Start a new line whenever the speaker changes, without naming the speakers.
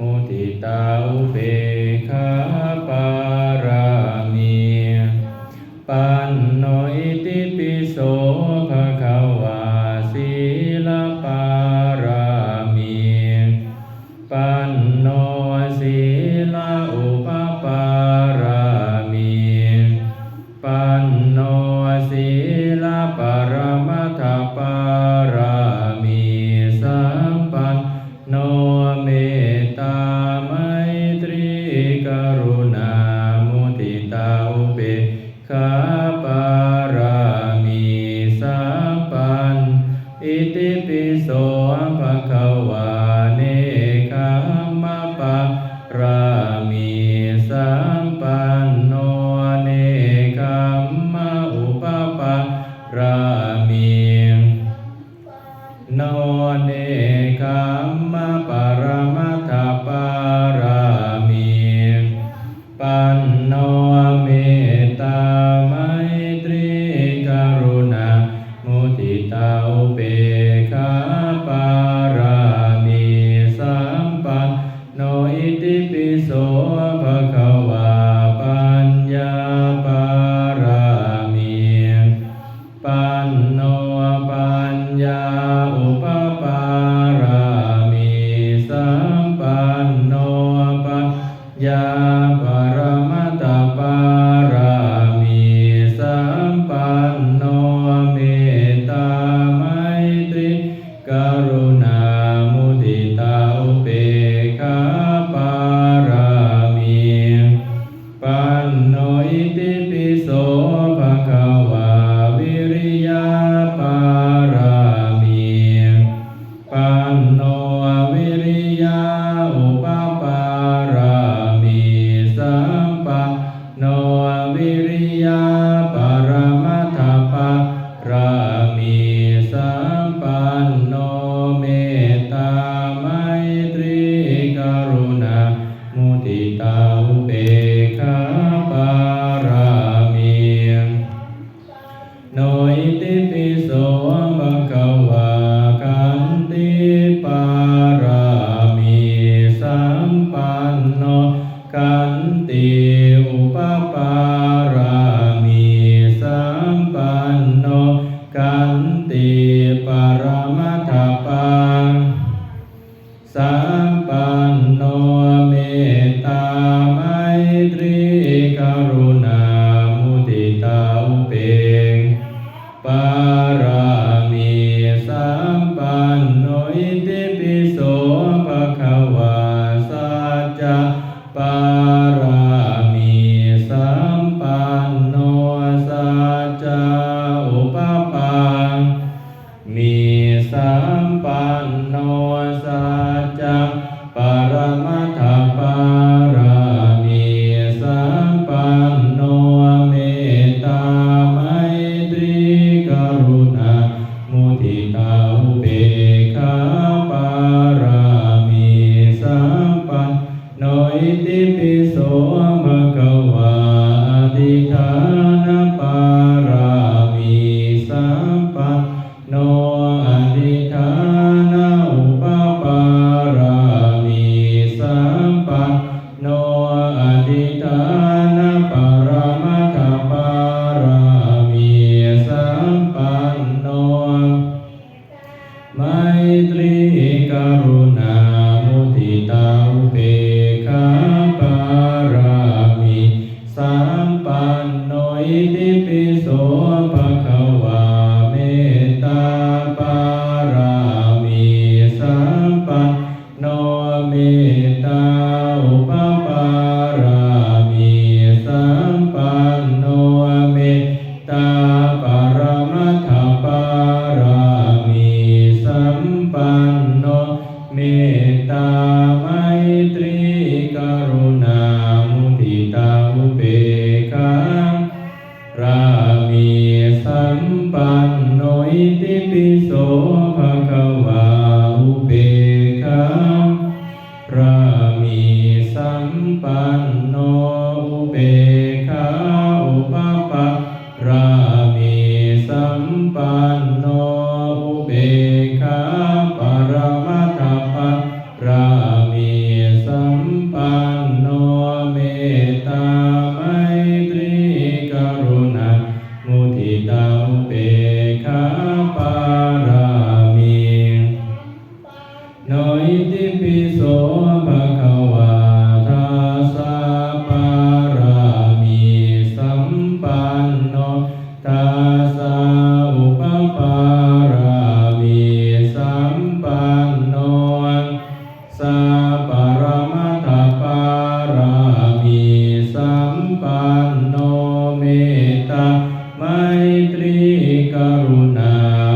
มุติตาอุเบคาปารามีปัณโนอิติปิโสภะคะวาสีลปารามีปันโสีลอุปปารามีปันโสีลปรมัตถปา Ka เปขาปา สัมปันโนเมตตาไมตรี Pepe. อิติปิโสภะคะวาเมตตาปารามิสัมปันโนเมตตาอุปปารามิสัมปันโนเมตตาปารมัตถปารามิสัมปันโนเมตตาไมตรี ภะคะวะ না